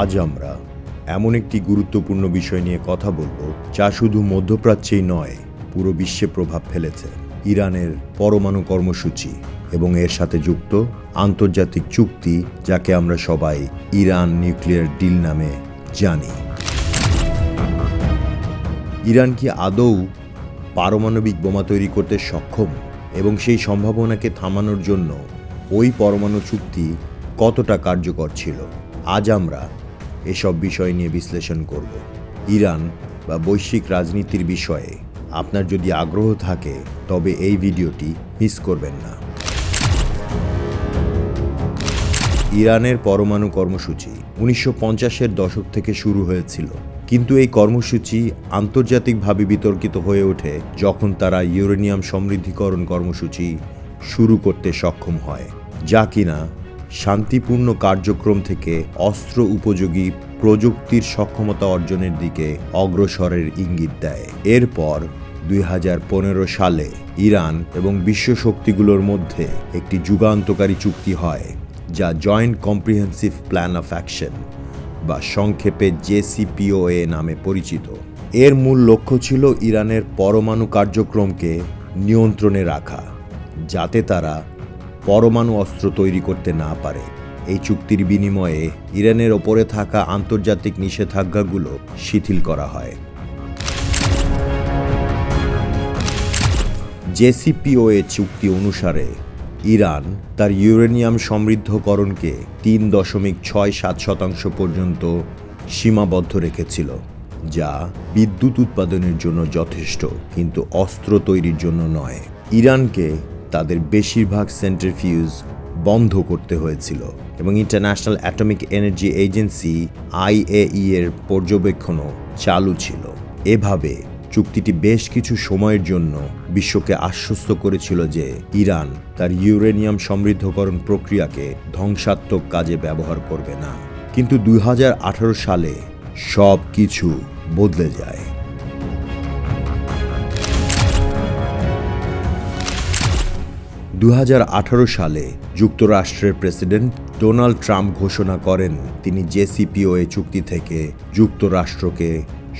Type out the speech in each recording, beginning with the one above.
আজ আমরা এমন একটি গুরুত্বপূর্ণ বিষয় নিয়ে কথা বলব, যা শুধু মধ্যপ্রাচ্যেই নয়, পুরো বিশ্বে প্রভাব ফেলেছে। ইরানের পরমাণু কর্মসূচি এবং এর সাথে যুক্ত আন্তর্জাতিক চুক্তি, যাকে আমরা সবাই ইরান নিউক্লিয়ার ডিল নামে জানি। ইরান কি আদৌ পারমাণবিক বোমা তৈরি করতে সক্ষম এবং সেই সম্ভাবনাকে থামানোর জন্য ওই পরমাণু চুক্তি কতটা কার্যকর ছিল? আজ আমরা এসব বিষয় নিয়ে বিশ্লেষণ করব। ইরান বা বৈশ্বিক রাজনীতির বিষয়ে। আপনার যদি আগ্রহ থাকে, তবে এই ভিডিওটি মিস করবেন না। ইরানের পরমাণু কর্মসূচি উনিশশো পঞ্চাশের দশক থেকে শুরু হয়েছিল। কিন্তু এই কর্মসূচি আন্তর্জাতিকভাবে বিতর্কিত হয়ে ওঠে যখন তারা ইউরেনিয়াম সমৃদ্ধিকরণ কর্মসূচি শুরু করতে সক্ষম হয়, যা কিনা শান্তিপূর্ণ কার্যক্রম থেকে অস্ত্র উপযোগী প্রযুক্তির সক্ষমতা অর্জনের দিকে অগ্রসরের ইঙ্গিত দেয়। এরপর দুই হাজার পনেরো সালে ইরান এবং বিশ্ব শক্তিগুলোর মধ্যে একটি যুগান্তকারী চুক্তি হয়, যা joint comprehensive plan of action বা সংক্ষেপে জেসিপিওএ নামে পরিচিত। এর মূল লক্ষ্য ছিল ইরানের পরমাণু কার্যক্রমকে নিয়ন্ত্রণে রাখা, যাতে তারা পরমাণু অস্ত্র তৈরি করতে না পারে। এই চুক্তির বিনিময়ে ইরানের ওপরে থাকা আন্তর্জাতিক নিষেধাজ্ঞাগুলো শিথিল করা হয়। জেসিপিওএ চুক্তি অনুসারে ইরান তার ইউরেনিয়াম সমৃদ্ধকরণকে তিন দশমিক ছয় সাত শতাংশ পর্যন্ত সীমাবদ্ধ রেখেছিল, যা বিদ্যুৎ উৎপাদনের জন্য যথেষ্ট, কিন্তু অস্ত্র তৈরির জন্য নয়। ইরানকে তাদের বেশিরভাগ সেন্ট্রিফিউজ বন্ধ করতে হয়েছিল এবং International Atomic Energy Agency IAE এর পর্যবেক্ষণও চালু ছিল। এভাবে চুক্তিটি বেশ কিছু সময়ের জন্য বিশ্বকে আশ্বস্ত করেছিল যে ইরান তার ইউরেনিয়াম সমৃদ্ধকরণ প্রক্রিয়াকে ধ্বংসাত্মক কাজে ব্যবহার করবে না। কিন্তু দু হাজার আঠারো সালে সব কিছু বদলে যায়। দু হাজার আঠারো সালে যুক্তরাষ্ট্রের প্রেসিডেন্ট ডোনাল্ড ট্রাম্প ঘোষণা করেন, তিনি জেসিপিওএ চুক্তি থেকে যুক্তরাষ্ট্রকে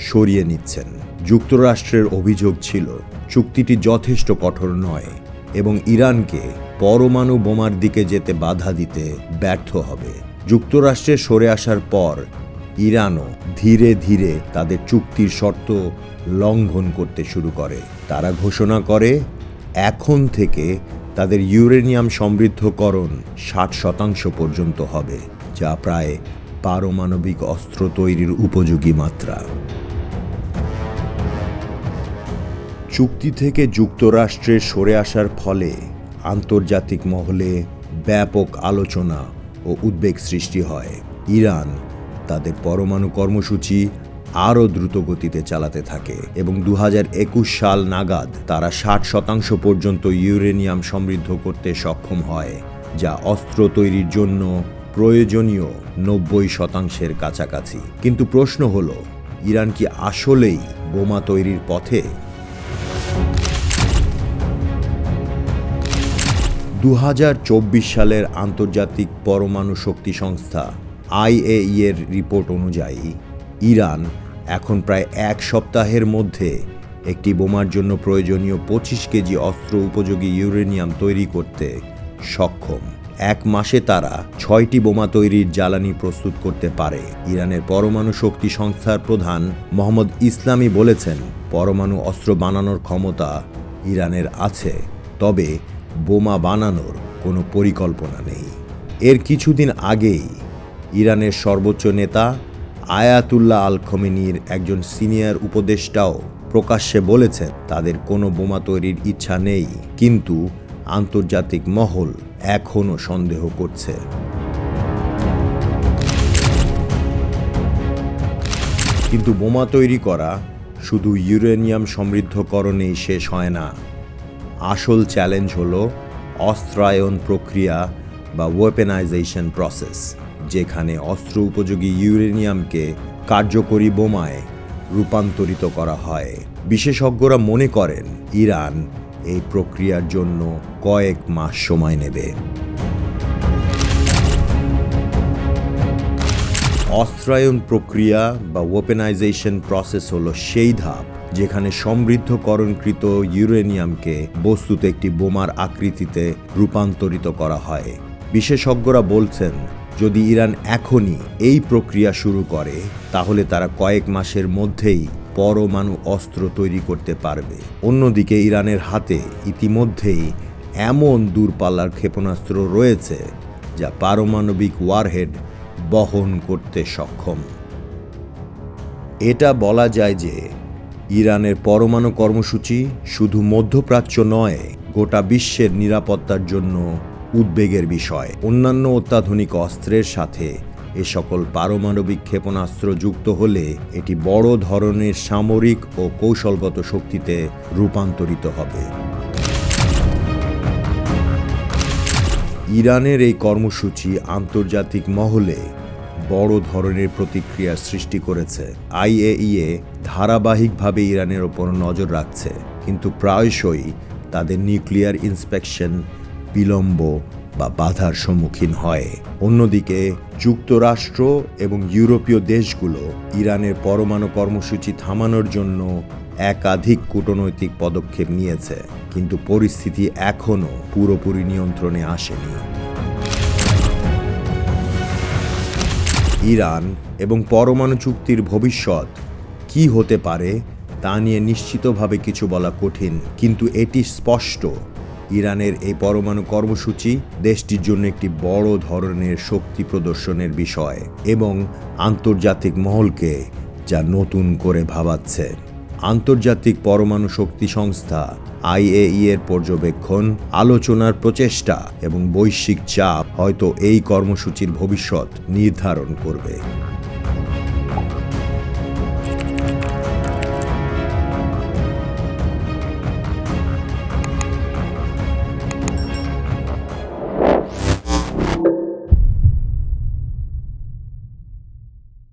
সরিয়ে নিচ্ছেন। যুক্তরাষ্ট্রের অভিযোগ ছিল, চুক্তিটি যথেষ্ট কঠোর নয় এবং ইরানকে পরমাণু বোমার দিকে যেতে বাধা দিতে ব্যর্থ হবে। যুক্তরাষ্ট্রে সরে আসার পর, ইরানও ধীরে ধীরে তাদের চুক্তির শর্ত লঙ্ঘন করতে শুরু করে। তারা ঘোষণা করে, এখন থেকে তাদের ইউরেনিয়াম সমৃদ্ধকরণ ষাট শতাংশ পর্যন্ত হবে, যা প্রায় পারমাণবিক অস্ত্র তৈরির উপযোগী মাত্রা। চুক্তি থেকে যুক্তরাষ্ট্রের সরে আসার ফলে আন্তর্জাতিক মহলে ব্যাপক আলোচনা ও উদ্বেগ সৃষ্টি হয়। ইরান তাদের পরমাণু কর্মসূচি আরও দ্রুত গতিতে চালাতে থাকে এবং দু হাজার একুশ সাল নাগাদ তারা ষাট শতাংশ পর্যন্ত ইউরেনিয়াম সমৃদ্ধ করতে সক্ষম হয়, যা অস্ত্র তৈরির জন্য প্রয়োজনীয় নব্বই শতাংশের কাছাকাছি। কিন্তু প্রশ্ন হল, ইরান কি আসলেই বোমা তৈরির পথে? দু হাজার চব্বিশ সালের আন্তর্জাতিক পরমাণু শক্তি সংস্থা আইএই এর রিপোর্ট অনুযায়ী, ইরান এখন প্রায় এক সপ্তাহের মধ্যে একটি বোমার জন্য প্রয়োজনীয় পঁচিশ কেজি অস্ত্র উপযোগী ইউরেনিয়াম তৈরি করতে সক্ষম। এক মাসে তারা ছয়টি বোমা তৈরির জ্বালানি প্রস্তুত করতে পারে। ইরানের পরমাণু শক্তি সংস্থার প্রধান মোহাম্মদ ইসলামী বলেছেন, পরমাণু অস্ত্র বানানোর ক্ষমতা ইরানের আছে, তবে বোমা বানানোর কোনো পরিকল্পনা নেই। এর কিছুদিন আগেই ইরানের সর্বোচ্চ নেতা আয়াতুল্লাহ আল খমেনির একজন সিনিয়র উপদেষ্টাও প্রকাশ্যে বলেছেন, তাদের কোনো বোমা তৈরির ইচ্ছা নেই, কিন্তু আন্তর্জাতিক মহল এখনও সন্দেহ করছে। কিন্তু বোমা তৈরি করা শুধু ইউরেনিয়াম সমৃদ্ধকরণেই শেষ হয় না। আসল চ্যালেঞ্জ হল অস্ত্রায়ন প্রক্রিয়া বা ওয়েপেনাইজেশন প্রসেস যেখানে অস্ত্র উপযোগী ইউরেনিয়ামকে কার্যকরী বোমায় রূপান্তরিত করা হয়। বিশেষজ্ঞরা মনে করেন, ইরান এই প্রক্রিয়ার জন্য কয়েক মাস সময় নেবে। অস্ত্রায়ন প্রক্রিয়া বা ওপেনাইজেশন প্রসেস হলো সেই ধাপ যেখানে সমৃদ্ধকরণকৃত ইউরেনিয়ামকে বস্তুতে একটি বোমার আকৃতিতে রূপান্তরিত করা হয়। বিশেষজ্ঞরা বলছেন যদি ইরান এখনই এই প্রক্রিয়া শুরু করে, তাহলে তারা কয়েক মাসের মধ্যেই পরমাণু অস্ত্র তৈরি করতে পারবে। অন্যদিকে ইরানের হাতে ইতিমধ্যেই এমন দূরপাল্লার ক্ষেপণাস্ত্র রয়েছে, যা পারমাণবিক ওয়ারহেড বহন করতে সক্ষম। এটা বলা যায় যে ইরানের পরমাণু কর্মসূচি শুধু মধ্যপ্রাচ্য নয়, গোটা বিশ্বের নিরাপত্তার জন্য উদ্বেগের বিষয়। অন্যান্য অত্যাধুনিক অস্ত্রের সাথে এ সকল পারমাণবিক ক্ষেপণাস্ত্র যুক্ত হলে এটি বড় ধরনের সামরিক ও কৌশলগত শক্তিতে রূপান্তরিত হবে। ইরানের এই কর্মসূচি আন্তর্জাতিক মহলে বড় ধরনের প্রতিক্রিয়ার সৃষ্টি করেছে। আইএইএ ধারাবাহিকভাবে ইরানের ওপর নজর রাখছে, কিন্তু প্রায়শই তাদের নিউক্লিয়ার ইন্সপেকশন বিলম্ব বা বাধার সম্মুখীন হয়। অন্যদিকে, যুক্তরাষ্ট্র এবং ইউরোপীয় দেশগুলো ইরানের পরমাণু কর্মসূচি থামানোর জন্য একাধিক কূটনৈতিক পদক্ষেপ নিয়েছে, কিন্তু পরিস্থিতি এখনও পুরোপুরি নিয়ন্ত্রণে আসেনি। ইরান এবং পরমাণু চুক্তির ভবিষ্যৎ কি হতে পারে, তা নিয়ে নিশ্চিতভাবে কিছু বলা কঠিন, কিন্তু এটি স্পষ্ট। ইরানের এই পরমাণু কর্মসূচি দেশটির জন্য একটি বড় ধরনের শক্তি প্রদর্শনের বিষয় এবং আন্তর্জাতিক মহলকে যা নতুন করে ভাবাচ্ছে। আন্তর্জাতিক পরমাণু শক্তি সংস্থা আইএই এর পর্যবেক্ষণ, আলোচনার প্রচেষ্টা এবং বৈশ্বিক চাপ হয়তো এই কর্মসূচির ভবিষ্যৎ নির্ধারণ করবে।